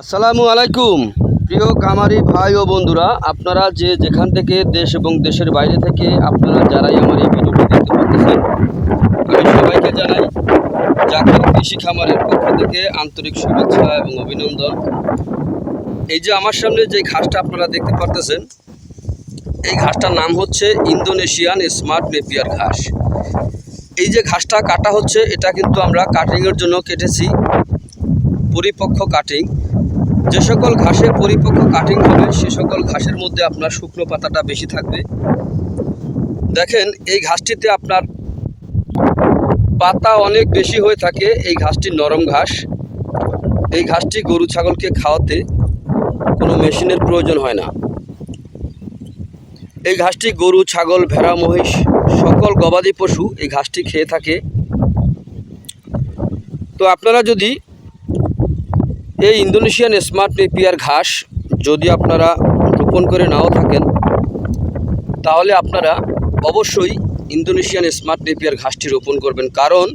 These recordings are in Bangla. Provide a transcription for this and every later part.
আসসালামু আলাইকুম। প্রিয় কামারি ভাই ও বন্ধুরা, আপনারা যে যেখান থেকে দেশ এবং দেশের বাইরে থেকে আপনারা যারাই আমার এই ভিডিওটি দেখতে পাচ্ছেন, আমি সবাইকে জানাই জাকির কৃষি খামারের পক্ষ থেকে আন্তরিক শুভেচ্ছা এবং অভিনন্দন। এই যে আমার সামনে যে ঘাসটা আপনারা দেখতে পারতেছেন, এই ঘাসটার নাম হচ্ছে ইন্দোনেশিয়ান স্মার্ট নেপিয়ার ঘাস। এই যে ঘাসটা কাটা হচ্ছে, এটা কিন্তু আমরা কাটিংয়ের জন্য কেটেছি। পরিপক্ক কাটিং। যে সকল ঘাসে পরিপক্ক কাটিং হবে, সে সকল ঘাসের মধ্যে আপনার শুকনো পাতাটা বেশি থাকবে। দেখেন, এই ঘাসটিতে আপনার পাতা অনেক বেশি হয়ে থাকে, এই ঘাসটি নরম ঘাস। এই ঘাসটি গরু ছাগলকে খাওয়াতে কোনো মেশিনের প্রয়োজন হয় না। এই ঘাসটি গরু, ছাগল, ভেড়া, মহিষ, সকল গবাদি পশু এই ঘাসটি খেয়ে থাকে। তো আপনারা যদি এই ইন্দোনেশিয়ান স্মার্ট নেপিয়ার ঘাস যদি আপনারা রোপণ করে নাও থাকেন, তাহলে আপনারা অবশ্যই ইন্দোনেশিয়ান স্মার্ট নেপিয়ার ঘাসটি রোপণ করবেন। কারণ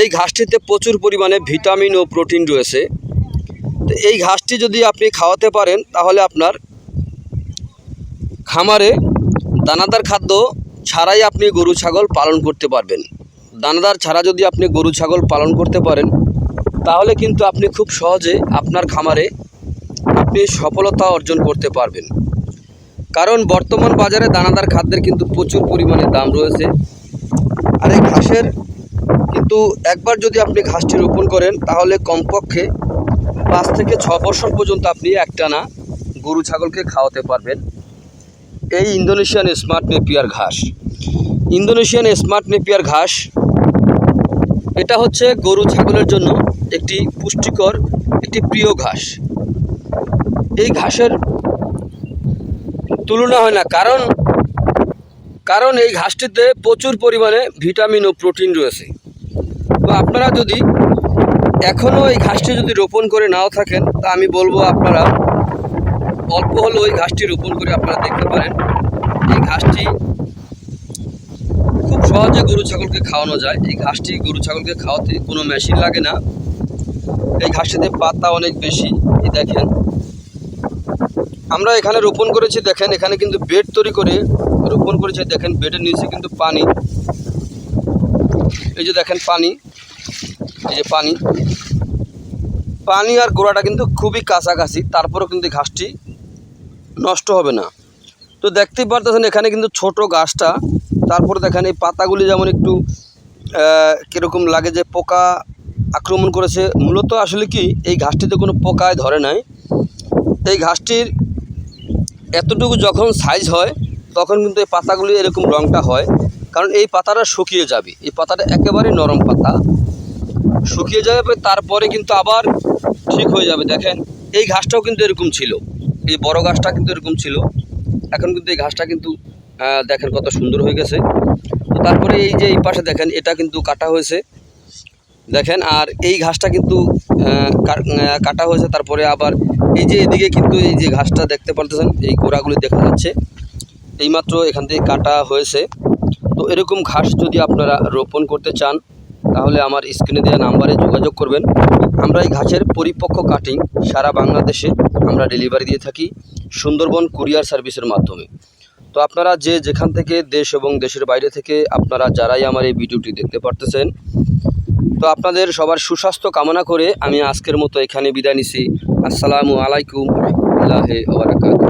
এই ঘাসটিতে প্রচুর পরিমাণে ভিটামিন ও প্রোটিন রয়েছে। তো এই ঘাসটি যদি আপনি খাওয়াতে পারেন, তাহলে আপনার খামারে দানাদার খাদ্য ছাড়াই আপনি গরু, ছাগল পালন করতে পারবেন। দানাদার ছাড়া যদি আপনি গরু, ছাগল পালন করতে পারেন তাহলে কিন্তু আপনি খুব সহজে আপনার খামারে আপনি সফলতা অর্জন করতে পারবেন। কারণ বর্তমান বাজারে দানাদার খাদ্যের কিন্তু প্রচুর পরিমাণে দাম রয়েছে। আর এই ঘাসের কিন্তু একবার যদি আপনি ঘাসটি রোপণ করেন, তাহলে কমপক্ষে পাঁচ থেকে ছ বছর পর্যন্ত আপনি একটানা গরু ছাগলকে খাওয়াতে পারবেন। এই ইন্দোনেশিয়ান স্মার্ট নেপিয়ার ঘাস। ইন্দোনেশিয়ান স্মার্ট নেপিয়ার ঘাস, এটা হচ্ছে গরু ছাগলের জন্য একটি পুষ্টিকর, একটি প্রিয় ঘাস। এই ঘাসের তুলনা হয় না, কারণ কারণ এই ঘাসটিতে প্রচুর পরিমাণে ভিটামিন ও প্রোটিন রয়েছে। তো আপনারা যদি এখনও এই ঘাসটি যদি রোপণ করে নাও থাকেন, তা আমি বলব আপনারা অল্প হলেও ওই ঘাসটি রোপণ করে আপনারা দেখতে পারেন। এই ঘাসটি খুব সহজে গরু ছাগলকে খাওয়ানো যায়। এই ঘাসটি গরু ছাগলকে খাওয়াতে কোনো মেশিন লাগে না। এই ঘাসটিতে পাতা অনেক বেশি, এই দেখেন। আমরা এখানে রোপণ করেছি, দেখেন, এখানে কিন্তু বেড তৈরি করে রোপণ করেছি, দেখেন, বেডের নিচে কিন্তু পানি। এই যে দেখেন পানি, এই যে পানি। পানি আর গোড়াটা কিন্তু খুবই কাছাকাছি, তারপরেও কিন্তু ঘাসটি নষ্ট হবে না। তো দেখতেই পারতেছেন, এখানে কিন্তু ছোট গাছটা, তারপরে দেখেন এই পাতাগুলি যেমন একটু কীরকম লাগে যে পোকা আক্রমণ করেছে। মূলত আসলে কি, এই ঘাসটিতে কোনো পোকায় ধরে নাই। এই ঘাসটির এতটুকু যখন সাইজ হয়, তখন কিন্তু এই পাতাগুলি এরকম রঙটা হয়। কারণ এই পাতাটা শুকিয়ে যাবে। এই পাতাটা একেবারে নরম পাতা। শুকিয়ে যাবে তারপরে কিন্তু আবার ঠিক হয়ে যাবে। দেখেন, এই ঘাসটাও কিন্তু এরকম ছিল। এই বড় গাছটা কিন্তু এরকম ছিল। এখন কিন্তু এই ঘাসটা কিন্তু দেখেন কত সুন্দর হয়ে গেছে। তারপরে এই যে এই পাশে দেখেন, এটা কিন্তু কাটা হয়েছে। দেখেন, আর এই ঘাসটা কিন্তু কাটা হয়েছে, তারপরে আবার এই যে এদিকে কিন্তু এই যে ঘাসটা দেখতে পারতেছেন, এই গোড়াগুলি দেখা যাচ্ছে। এইমাত্র এখান থেকে কাটা হয়েছে। তো এরকম ঘাস যদি আপনারা রোপণ করতে চান, তাহলে আমার স্ক্রিনে দেওয়া নাম্বারে যোগাযোগ করবেন। আমরা এই ঘাসের পরিপক্ক কাটিং সারা বাংলাদেশে আমরা ডেলিভারি দিয়ে থাকি সুন্দরবন কুরিয়ার সার্ভিসের মাধ্যমে। তো আপনারা যে যেখান থেকে দেশ এবং দেশের বাইরে থেকে আপনারা যারাই আমার এই ভিডিওটি দেখতে পারতেছেন তো আপনাদের সবার সুস্বাস্থ্য কামনা করে আমি আজকের মতো এখানে বিদায় নিছি। আসসালামু আলাইকুম রহমতুল্লাহ ওবরাকাতুহ